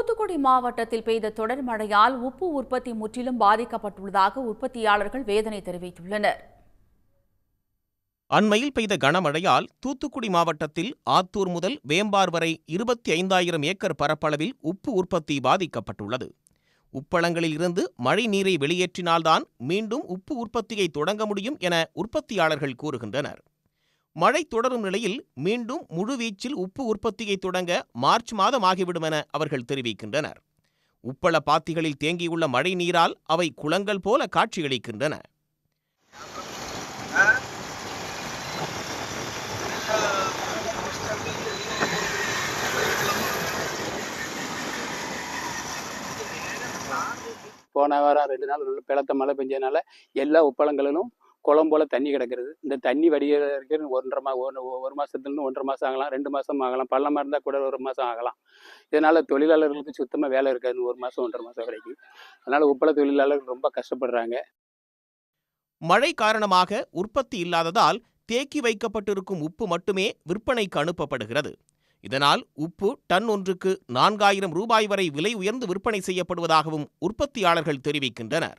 தூத்துக்குடி மாவட்டத்தில் பெய்த தொடர் மழையால் உப்பு உற்பத்தி முற்றிலும் பாதிக்கப்பட்டுள்ளதாக உற்பத்தியாளர்கள் வேதனை தெரிவித்துள்ளனர். அண்மையில் பெய்த கனமழையால் தூத்துக்குடி மாவட்டத்தில் ஆத்தூர் முதல் வேம்பார் வரை இருபத்தி ஐந்தாயிரம் ஏக்கர் பரப்பளவில் உப்பு உற்பத்தி பாதிக்கப்பட்டுள்ளது. உப்பளங்களில் இருந்து மழை நீரை வெளியேற்றினால்தான் மீண்டும் உப்பு உற்பத்தியை தொடங்க முடியும் என உற்பத்தியாளர்கள் கூறுகின்றனர். மழை தொடரும் நிலையில் மீண்டும் முழுவீச்சில் உப்பு உற்பத்தியை தொடங்க மார்ச் மாதம் ஆகிவிடும் என அவர்கள் தெரிவிக்கின்றனர். உப்பள பாத்திகளில் தேங்கியுள்ள மழை நீரால் அவை குளங்கள் போல காட்சியளிக்கின்றன. போன வாரம் ரெண்டு நாள் நல்ல பிளத்த மழை பெஞ்சதுனால எல்லா உப்பளங்களிலும் குளம் போல தண்ணி கிடக்கிறது. இந்த தண்ணி வடிகிறது ஒன்றரை மா ஒரு ஒரு மாசத்துலேருந்து ஒன்றரை மாதம் ஆகலாம். ரெண்டு மாதம் ஆகலாம். பள்ளமாக இருந்தால் கூட ஒரு மாதம் ஆகலாம். இதனால் தொழிலாளர்களுக்கு சுத்தமாக வேலை இருக்காது. ஒரு மாதம் ஒன்றரை மாதம் வரைக்கும். அதனால் உப்பள தொழிலாளர்கள் ரொம்ப கஷ்டப்படுறாங்க. மழை காரணமாக உற்பத்தி இல்லாததால் தேக்கி வைக்கப்பட்டிருக்கும் உப்பு மட்டுமே விற்பனைக்கு அனுப்பப்படுகிறது. இதனால் உப்பு டன் ஒன்றுக்கு நான்காயிரம் ரூபாய் வரை விலை உயர்ந்து விற்பனை செய்யப்படுவதாகவும் உற்பத்தியாளர்கள் தெரிவிக்கின்றனர்.